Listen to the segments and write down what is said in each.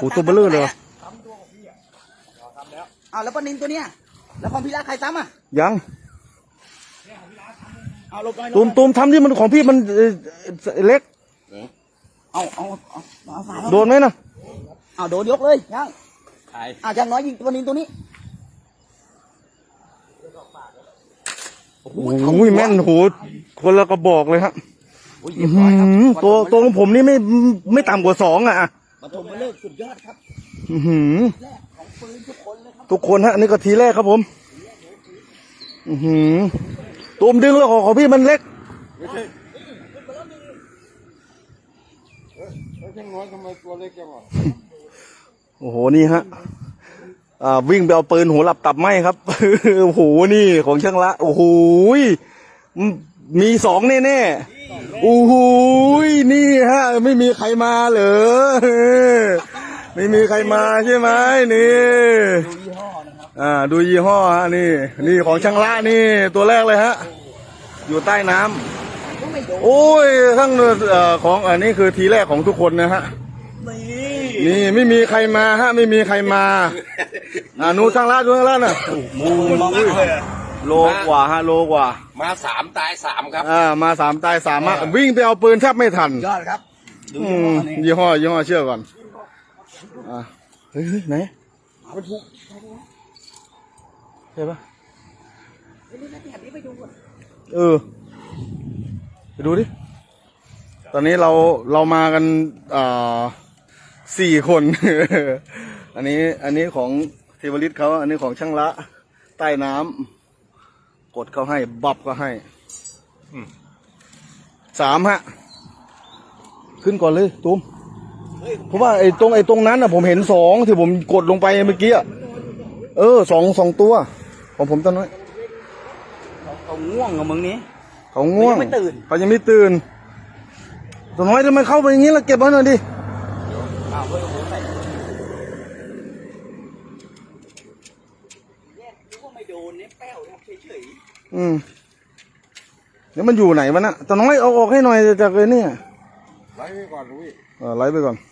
โอ้ตัวเบลอเลยเหรอเอาแล้วปลานินตัวเนี้ยแล้วของพี่ละใครซ้ำอะยังเอาหลบหน่อย ตูมตูมทำที่มันของพี่มันเอ่อเล็ก เอาเอาเอาเอาสายโดนไหมนะเอาโดนยกเลยช่างใคร อ่าช่างน้อยยิงปลานินตัวนี้โอ้ยแม่นโหคนละกระบอกเลยฮะโอ้ยอื้อหือตัวตัวของผมนี่ไม่ไม่ต่ำกว่าสองอะ ปฐมมาเลิกสุดยอดครับอื้อหือแรกของปืนทุกคนเลยครับทุกคนฮะอันนี่ก็ทีแรกครับผมอือหือตูมดึงแล้วของของพี่มันเล็ก ไม่ใช่เอ้ยช่างน้อยทำไมตัวเล็กจังวะโอ้โหนี่ฮะอ่าวิ่งไปเอาปืนหัวหลับตับไหมครับ โอ้โหนี่ของช่างละ โอ้โหยมมีสองแน่ๆ โอ้โหนี่ฮะ ไม่มีใครมาเหรอไม่มีใครมาใช่ไหมนี่อ่าดูยี่ห้อฮะนี่ นี่ของช่างละนี่ ตัวแรกเลยฮะ อยู่ใต้น้ำก็ไม่โอ้ยทั้งเอ่อของอันนี้คือทีแรกของทุกคนนะฮะนี่ไม่มีใครมาฮะ ไม่มีใครมาอ่านูช่างละดูช่างละน่ะมองไม่เลย โลกว่าฮะโลกว่ามาสามตายสามครับ อ่ามาสามตายสามอะวิ่งไปเอาปืนแทบไม่ทันยอดครับดูอืยี่ห้อมนี่ยี่ห้อยี่ห้อเชื่อก่อนอ่าเฮ้ยเฮ้ยไหนเอาไปถูกใช่ปะเฮ้ยนี่นะแบบนี้ไปดูก่อนเออไปดูดิ ตอนนี้เราเรามากันอ่าสี่คน อันนี้อันนี้ของเทวริตเขาอันนี้ของช่างละ ใต้น้ำ กดเขาให้บับก็ให้สามฮะ ขึ้นก่อนเลยตูมเพราะว่าไอ้ตรงไอ้ตรงนั้นน่ะ ผมเห็นสองที่ผมกดลงไปเมื่อกี้อะเออสองสองตัว ของผมตอนน้อยเขาง่วงกับมึงนี้เขาง่วงเขายังไม่ตื่นเขายังไม่ตื่นตัวน้อยทำไมเข้าไปอย่างนี้ล่ะเก็บไว้หน่อยดิ อ้าวเฮ้ยโอ้โหใส่เนี่ยรู้ว่าไม่โดนเนี่ยแป้วครับเฉย อืมเดี๋ยวมันอยู่ไหนวะน่ะตัวน้อยเอาออกให้หน่อยจากเลยเนี่ยไล่ไว้ก่อนลุยเออไล่ไปก่อนๆ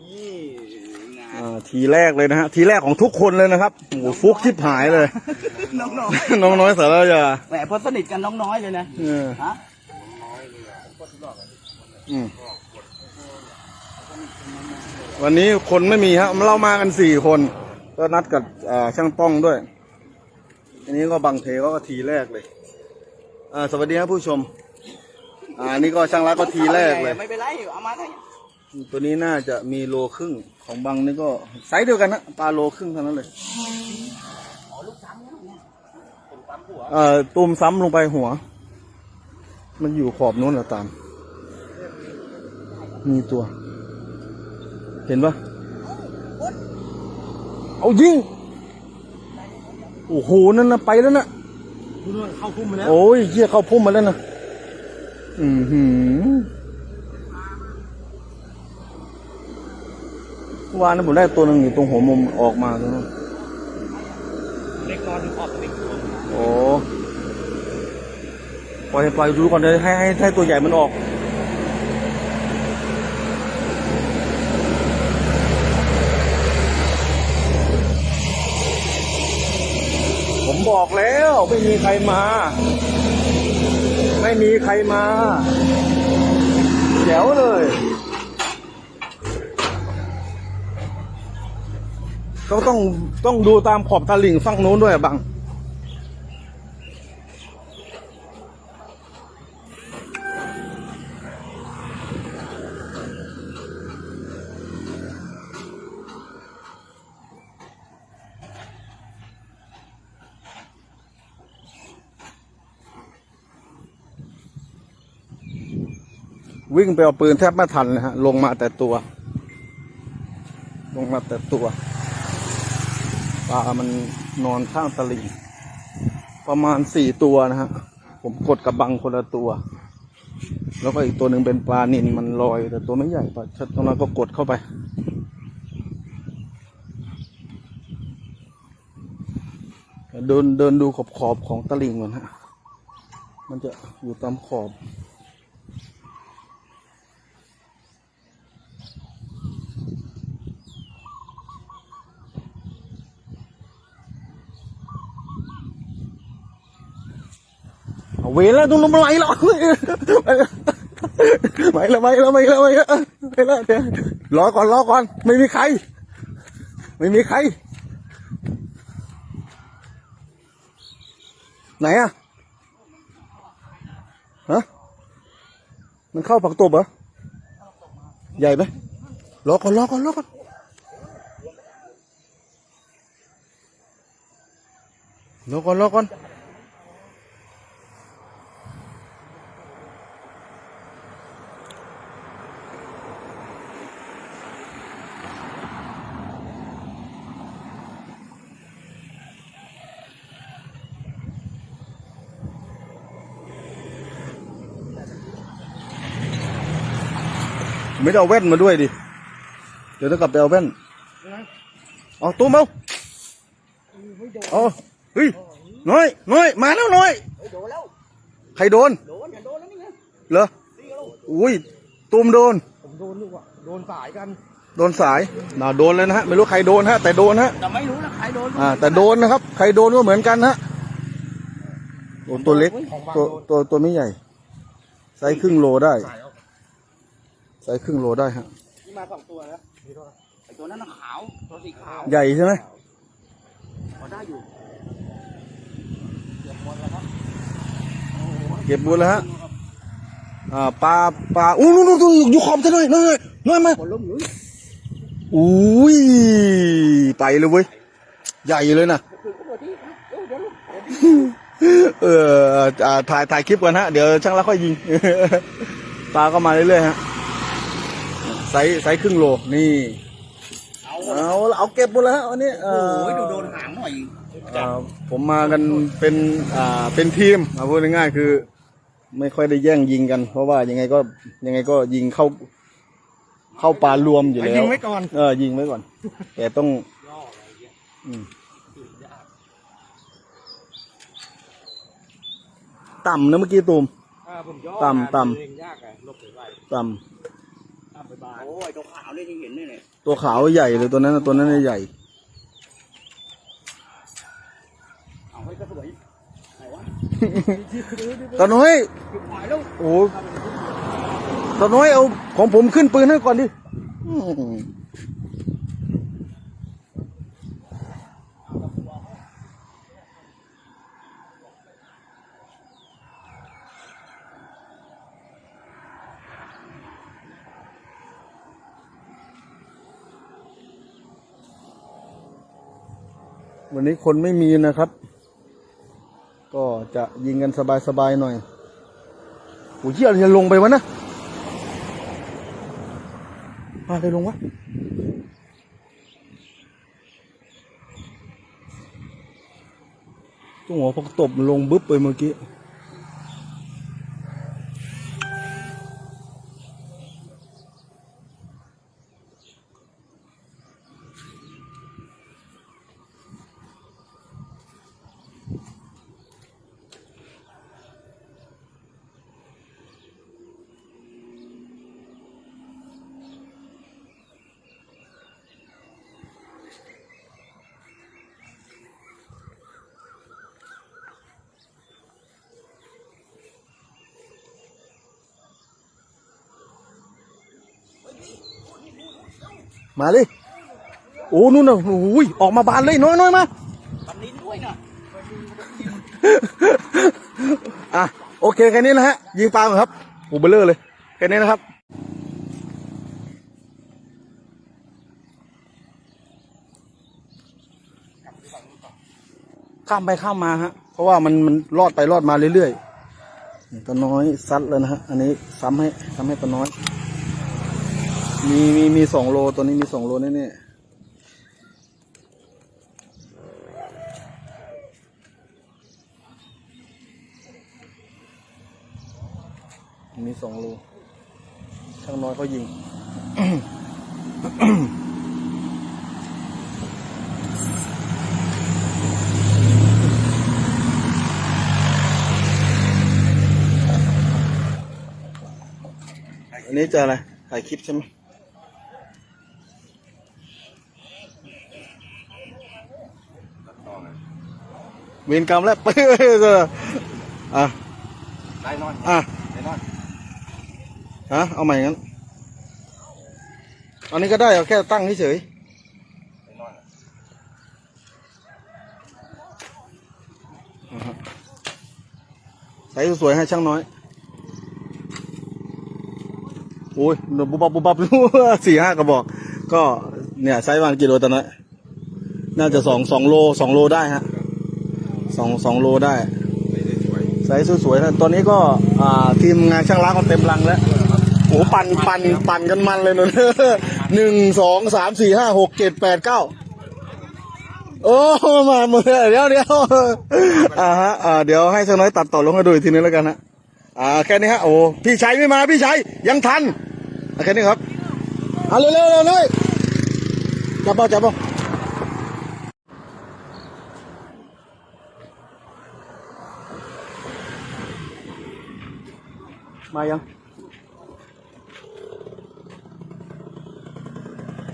นี่งานอ่าทีแรกเลยนะฮะทีแรกของทุกคนเลยนะครับโอ้โหฟุกชิบหายเลย น้องน้องน้อยสารยาๆแหมเพอสนิทกันน้องน้อยเลยนะเออฮะอืมวันนี้คนไม่มีฮะเรามากันสี่คน ก็นัดกับอ่าช่างป้องด้วย อันนี้ก็บังเทก็ทีแรกเลยอ่าสวัสดีครับผู้ชม อ่านี่ก็ช่างรักก็ทีแรกเลย ไม่เป็นไรเอามาได้ตัวนี้น่าจะมีโลครึ่งของบังนี่ก็ไซส์เดียวกันนะปลาโลครึ่งเท่านั้นเลยเอ่อตูมซ้ำลงไปหัว มันอยู่ขอบนู้นเหรอตาม มีตัว เห็นปะเอายิง โอ้โหนั่นนะไปแล้วนะเข้าพุ่มมาแล้วโอ้ยเหี้ยเข้าพุ่มมาแล้วนะอือหือวานนะผมได้ตัวหนึ่งอยู่ตรงหัวมุมออกมาตรงนั้นเล็กนอนออกเล็กโอ้ปล่อยปล่อยดูก่อนเลยให้ให้ให้ตัวใหญ่มันออก ผมบอกแล้ว ไม่มีใครมา ไม่มีใครมาเดี๋ยวเลยก็ต้องต้องดูตามขอบตาลิ่งฝั่งนู้นด้วยบัง วิ่งไปเอาปืนแทบไม่ทันเลยฮะ ลงมาแต่ตัว ลงมาแต่ตัวปลามันนอนข้างตลิ่งประมาณสี่ตัวนะฮะ ผมกดกับบังคนละตัว แล้วก็อีกตัวหนึ่งเป็นปลานินมันลอย แต่ตัวไม่ใหญ่ปลาชัดตรงนั้นก็กดเข้าไป เดินเดินดูขอบขอบของตลิ่งก่อนฮะ มันจะอยู่ตามขอบ เวรแล้วตุ้มไหลแล้วไหลแล้วไหลแล้วไหลแล้วไหลแล้วไหลแล้วเดี๋ยวรอก่อนรอก่อน ไม่มีใคร ไม่มีใคร ไหนอะฮะมันเข้าผักตบเหรอ ใหญ่ไหมรอก่อนรอก่อนรอก่อนรอก่อนรอก่อน ไม่ได้เอาแว่นมาด้วยดิ เดี๋ยวต้องกลับไปเอาแว่น เอาตุ้มเอาเอาเฮ้ย น้อย น้อย มาแล้วน้อยโดนแล้วใครโดน โดนอย่าโดนแล้วนี่ไงเหรอ อุ้ยตุ้มโดน ผมโดนลูกอะโดนสายกัน โดนสายน่าโดนเลยนะฮะ ไม่รู้ใครโดนฮะ แต่โดนฮะ แต่ไม่รู้นะใครโดน อ่า แต่โดนนะครับ ใครโดนก็เหมือนกันฮะโอ้ตัวเล็ก ตัวตัวตัวไม่ใหญ่ ไซส์ครึ่งโลได้ ไซส์ครึ่งโลได้ฮะนี่มาสองตัวแล้วไอตัวนั้นน่ะขาวตัวสีขาวใหญ่ใช่ไหมพอได้อยู่เก็บบุญแล้วฮะอ่าปลาปลาอู้นู่นนู่นนู่นอยู่ขอบจะหน่อยหน่อยหน่อยมาบนล้มหรืออุ้ยไปเลยเว้ยใหญ่เลยนะคือก็ตัวที่เดี๋ยวเดี๋ยวลูกเดี๋ยวเอออ่าถ่ายถ่ายคลิปก่อนฮะ เดี๋ยวช่างละค่อยยิง ปลาก็มาเรื่อยๆฮะ ไซส์ไซส์ครึ่งโลนี่เอาเอาละเอาเก็บหมดแล้วฮะวันนี้เอโอ้อยดูโดนหางหน่อยอ่าผมมากันเป็นอ่าเป็นทีมเอาพูดง่ายๆคือ ไม่ค่อยได้แย่งยิงกัน เพราะว่ายังไงก็ยังไงก็ยิงเข้า เข้าปลารวมอยู่แล้ว ยิงไว้ก่อนเออยิงไว้ก่อน แต่ต้องอืมต่ำนะเมื่อกี้ตูมอ่าผมย่อต่ำต่ำเองยากไงลบไปไว้ต่ต่ำไปบาน โอ้ยตัวขาวเลยที่เห็นนี่เนี่ยำตัวขาวใหญ่เลยตัวนั้นนะตัวนั้นน่ะใหญ่เอาไว้ก็สวยไหนวะตาน้อยจุดหมายแล้วโอ้ตาน้อยเอาของผมขึ้นปืนให้ก่อนดิอืม นี้คนไม่มีนะครับ ก็จะยิงกันสบายๆหน่อยโอ้ยเหี้ยอะไรจะลงไปวะนะมาเลยลงวะตัวหัวพกตบลงบึ๊บไปเมื่อกี้ มาเลย โอ้นู่นน่ะโอ้ยออกมาบานเลยน้อยน้อยมาปันดินด้วยนะอะโอเคแค่นี้นะฮะ ยิงปลาก่อนครับโอ้เบลเลอร์เลยแค่นี้นะครับข้ามไปข้ามมาฮะ เพราะว่ามันมันรอดไปรอดมาเรื่อยๆนี่ตัวน้อยซัดเลยนะฮะ อันนี้ซ้ำให้ซ้ำให้ตัวน้อย มีมีมีสองโลตัวนี้มีสองโลแน่ๆมีสองโลช่างน้อยเขายิง อันนี้จะอะไร ถ่ายคลิปใช่ไหม เวรกรรมแล้วไปอะได้นอนอะได้นอนฮะเอาใหม่งั้น อันนี้ก็ได้เอาแค่ตั้งเฉยได้นอนๆอ่าฮะใส่สวยๆให้ช่างน้อย โอ้ยหนูบุบบับบุบบับสี่ห้ากระบอก ก็เนี่ยไซส์วันกิโลตอนนั้นน่าจะสองสองโลสองโลได้ฮะ สองสองโลได้ไม่สวยไซส์สวยๆนตอนนี้ก็ทีมงานช่างล้างก็เต็มรังแล้วโอ้ปั่นปั่นปั่นกันมันเลยนุ่นหนึ่งสองสามสี่ห้าหกเจ็ดแปดเก้าโอ้มาหมดเลยเดี๋ยวเดี๋ยวอ่าฮะอ่าเดี๋ยวให้ช่างน้อยตัดต่อลงให้ดูอีกทีนึงแล้วกันนะอ่าแค่นี้ฮะโอ้พี่ชัยไม่มาพี่ชัยยังทันอะแค่นี้ครับอ่าเร็วเร็วเร็วเลยจับเปล่าจับเปล่า มายัง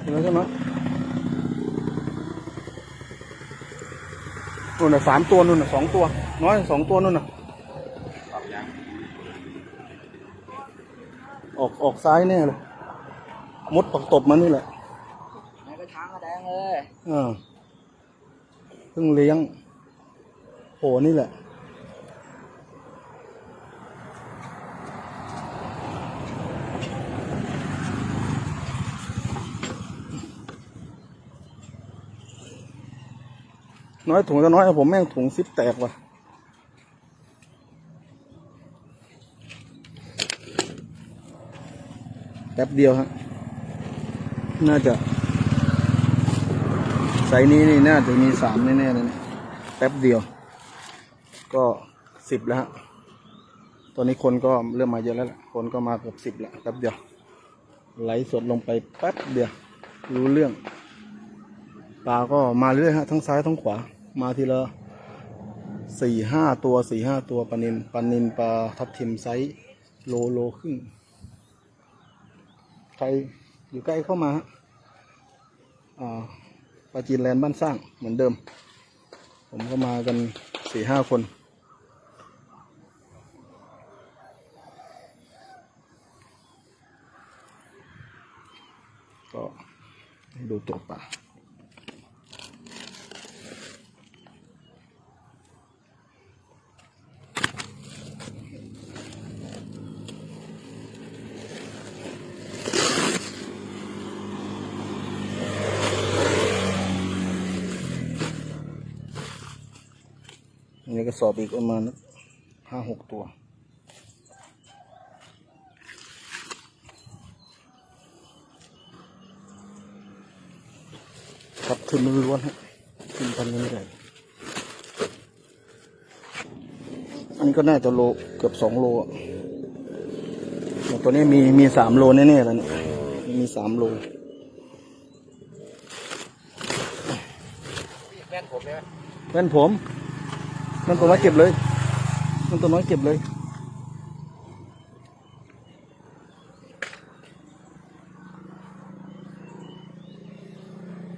เห็นแล้วใช่ไหมนู่นน่ะสามตัวนู่นน่ะสองตัว น้อยสองตัวนู่นน่ะปรับยังออกออกซ้ายแน่เลยมดปักตบมานี่แหละแม่ก็ช้างก็แดงเลยอ่าเพิ่งเลี้ยงโหนี่แหละ น้อยถุงจะน้อยผมแม่งถุงซิปแตกว่ะแป๊บเดียวฮะ น่าจะไซนี้นี่น่าจะมีสามแน่ๆเลยแป๊บเดียว ก็สิบแล้วฮะ ตอนนี้คนก็เริ่มมาเยอะแล้วล่ะ คนก็มาเกือบสิบแล้วแป๊บเดียว ไหลสดลงไปแป๊บเดียว รู้เรื่อง ปลาก็มาเรื่อยฮะ ทั้งซ้ายทั้งขวา มาทีละสี่ห้าตัวสี่ห้าตัวปลานินปลานินปลาทับทิมไซส์โลโลครึ่งใครอยู่ใกล้เข้ามาปลาจีนแลนด์บ้านสร้างเหมือนเดิม ผมก็มากันสี่ห้าคน ก็ดูตัวปลา อันนี้ก็สอบอีกประมาณห้าหกตัว ครับทุนล้วนๆฮะทุนพันนี้เลยอันนี้ก็น่าจะโลเกือบสองโลอะแต่ตัวนี้มีมีสามโลแน่ๆแล้วเนี่ยมีสามโลแม่นผมเนี่ยเพื่อนผม เพื่นตัวน้อยเก็บเลยเพื่นตัวน้อยเก็บเลย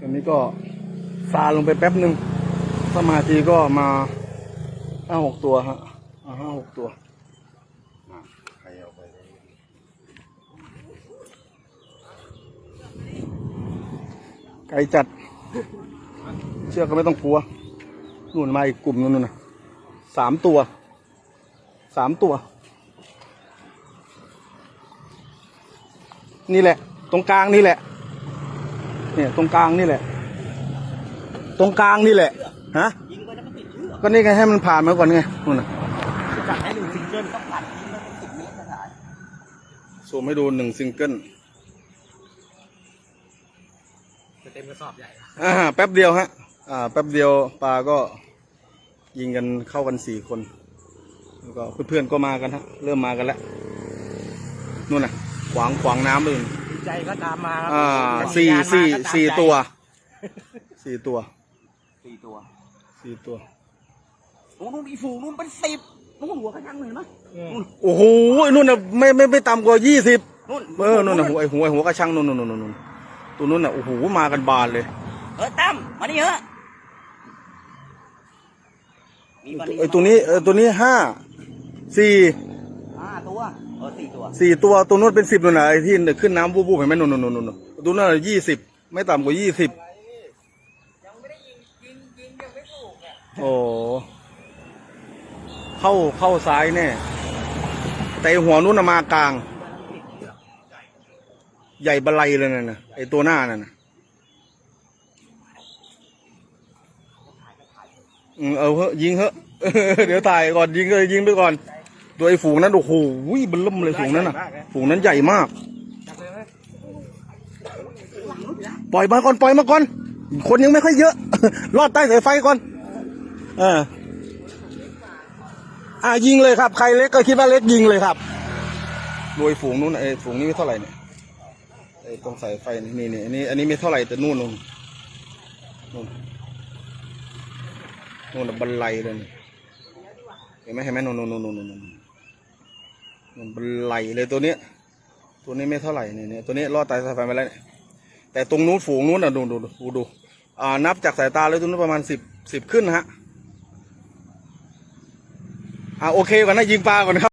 อันนี้ก็ซาลงไปแป๊บหนึ่งถ้ามาทีก็มาห้าหกตัวฮะห้าหกตัวใครเอาไปไก่จัด เชือกก็ไม่ต้องกลัว นู่นมาอีกกลุ่มนู่นนะ สามตัว สามตัว นี่แหละ ตรงกลางนี่แหละ เนี่ยตรงกลางนี่แหละ ตรงกลางนี่แหละ ฮะ ยิงไปแล้วก็ติดเชือกก็นี่ไงให้มันผ่านมาก่อนไงนู่นน่ะจัดให้หนึ่งซิงเกิลต้องผ่านยิงแล้วเป็นสิบเมตรนะสายซูมให้ดูหนึ่งซิงเกิลจะเต็มกระสอบใหญ่อ่าแป๊บเดียวฮะ อ่า แป๊บเดียวปลาก็ ยิงกันเข้ากันสี่คน แล้วก็เพื่อนๆก็มากันฮะเริ่มมากันแล้วนู่นน่ะ ขวางขวางน้ำเลยดีใจก็ตามมาครัอ่าบสี่งานมาสี่ก็ตามสี่ใจตัวสี่ตัวสี่ตัวสี่ตัวนู่นนู่นอีฝูงนู่นเป็นสิบนู่นหัวกระชังเลยเห็นไหมนู่นโอ้โหนู่นน่ะไม่ไม่ไม่ต่ำกว่ายี่สิบนู่นเออนู่นน่ะหัวไอหัวไอ้หัวกระชังนู่นนู่นนู่นนู่นตัวนู้นน่ะโอ้โหมากันบานเลยเออตั้มมานี่เถอะมีปลา ไอตัวนี้เออตัวนี้ห้าสี่เออสี่ตัวสี่ตัวตัวนู้นเป็นสิบนู่นน่ะไอ้ที่ขึ้นน้ำบูบๆเห็นไหมนู่นนู่นนู่นนู่นตัวนั้นยี่สิบไม่ต่ำกว่ายี่สิบโอ้เข้าเข้าซ้ายแน่แต่ไอ้หัวนู้นน่ะมากลาง ใหญ่บะไลเลยน่ะนะไอ้ตัวหน้านั่นนะ อืมเอาเหอะยิงเหอะ เดี๋ยวถ่ายก่อนยิงเลยยิงไปก่อน ตัวไอ้ฝูงนั้นโอ้โหเบิ่มเลยฝูงนั้นน่ะ ฝูงนั้นใหญ่มาก ปล่อยมาก่อนปล่อยมาก่อน คนยังไม่ค่อยเยอะ รอดใต้สายไฟก่อน เอออ่ายิงเลยครับ ใครเล็กก็คิดว่าเล็กยิงเลยครับโดยฝูงนู้นไอ้ฝูงนี้ไม่เท่าไหร่เนี่ยไอ้ตรงสายไฟนี่นี่นี่อันนี้อันนี้ไม่เท่าไหร่แต่นู่นนู่นนู่น นู่นบันไลเลยเห็นไหมเห็นไหมนู่นนู่นนู่นนู่นนู่นนู่นบันไลเลยตัวเนี้ย ตัวนี้ไม่เท่าไหร่เนี่ยเนี่ยตัวนี้รอดตายสายไฟมาแล้วแต่ตรงนู้นฝูงนู้นอะดูดูดูดูอ่านับจากสายตาเลยตรงนู้นประมาณสิบสิบขึ้นนะฮะอ่าโอเคก่อนนะยิงปลาก่อนครับ